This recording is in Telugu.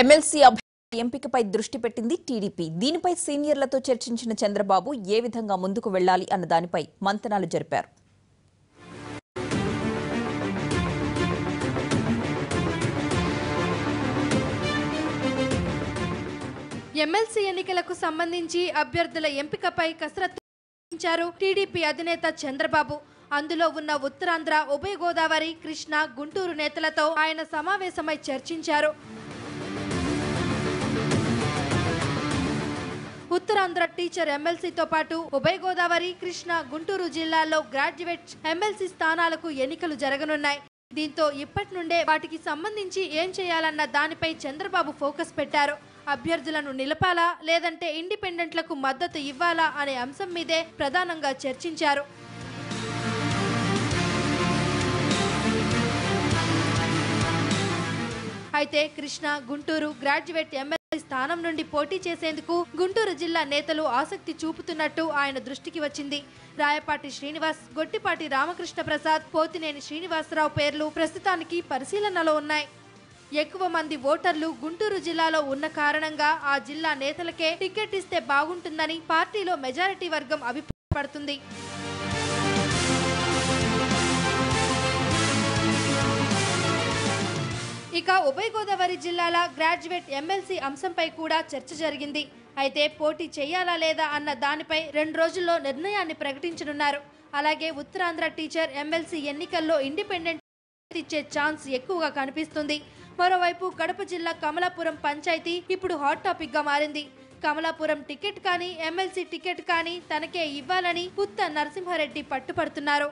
ఎమ్మెల్సీ అభ్యర్థి ఎంపికపై దృష్టి పెట్టింది టీడీపీ. దీనిపై సీనియర్లతో చర్చించిన చంద్రబాబు ఏ విధంగా ముందుకు వెళ్ళాలి అన్న దానిపై మంతనాలు జరిపారు. ఎమ్మెల్సీ ఎన్నికలకు సంబంధించి అభ్యర్థుల ఎంపికపై కసరత్తు నిర్వహించారు టీడీపీ అధినేత చంద్రబాబు. అందులో ఉన్న ఉత్తరాంధ్ర ఉభయ గోదావరి కృష్ణా గుంటూరు నేతలతో ఆయన సమావేశమై చర్చించారు. ఉత్తరాంధ్ర టీచర్ ఎమ్మెల్సీతో పాటు ఉభయ గోదావరి కృష్ణా గుంటూరు జిల్లాల్లో గ్రాడ్యుయేట్ ఎమ్మెల్సీ స్థానాలకు ఎన్నికలు జరగనున్నాయి. దీంతో ఇప్పటి నుండే వాటికి సంబంధించి ఏం చేయాలన్న దానిపై చంద్రబాబు ఫోకస్ పెట్టారు. అభ్యర్థులను నిలపాలా లేదంటే ఇండిపెండెంట్లకు మద్దతు ఇవ్వాలా అనే అంశం మీదే ప్రధానంగా చర్చించారు. అయితే కృష్ణ గుంటూరు గ్రాడ్యుయేట్ ఎమ్మెల్యే స్థానం నుండి పోటీ చేసేందుకు గుంటూరు జిల్లా నేతలు ఆసక్తి చూపుతున్నట్టు ఆయన దృష్టికి వచ్చింది. రాయపాటి శ్రీనివాస్ గొట్టిపాటి రామకృష్ణ ప్రసాద్ పోతినేని శ్రీనివాసరావు పేర్లు ప్రస్తుతానికి పరిశీలనలో ఉన్నాయి. ఎక్కువ మంది ఓటర్లు గుంటూరు జిల్లాలో ఉన్న కారణంగా ఆ జిల్లా నేతలకే టికెట్ ఇస్తే బాగుంటుందని పార్టీలో మెజారిటీ వర్గం అభిప్రాయపడుతుంది. ఇక ఉభయ గోదావరి జిల్లాల గ్రాడ్యుయేట్ ఎమ్మెల్సీ అంశంపై కూడా చర్చ జరిగింది. అయితే పోటీ చేయాలా లేదా అన్న దానిపై రెండు రోజుల్లో నిర్ణయాన్ని ప్రకటించనున్నారు. అలాగే ఉత్తరాంధ్ర టీచర్ ఎమ్మెల్సీ ఎన్నికల్లో ఇండిపెండెంట్ ఇచ్చే ఛాన్స్ ఎక్కువగా కనిపిస్తుంది. మరోవైపు కడప జిల్లా కమలాపురం పంచాయతీ ఇప్పుడు హాట్ టాపిక్గా మారింది. కమలాపురం టికెట్ కానీ ఎమ్మెల్సీ టికెట్ కానీ తనకే ఇవ్వాలని పుత్త నరసింహారెడ్డి పట్టుపడుతున్నారు.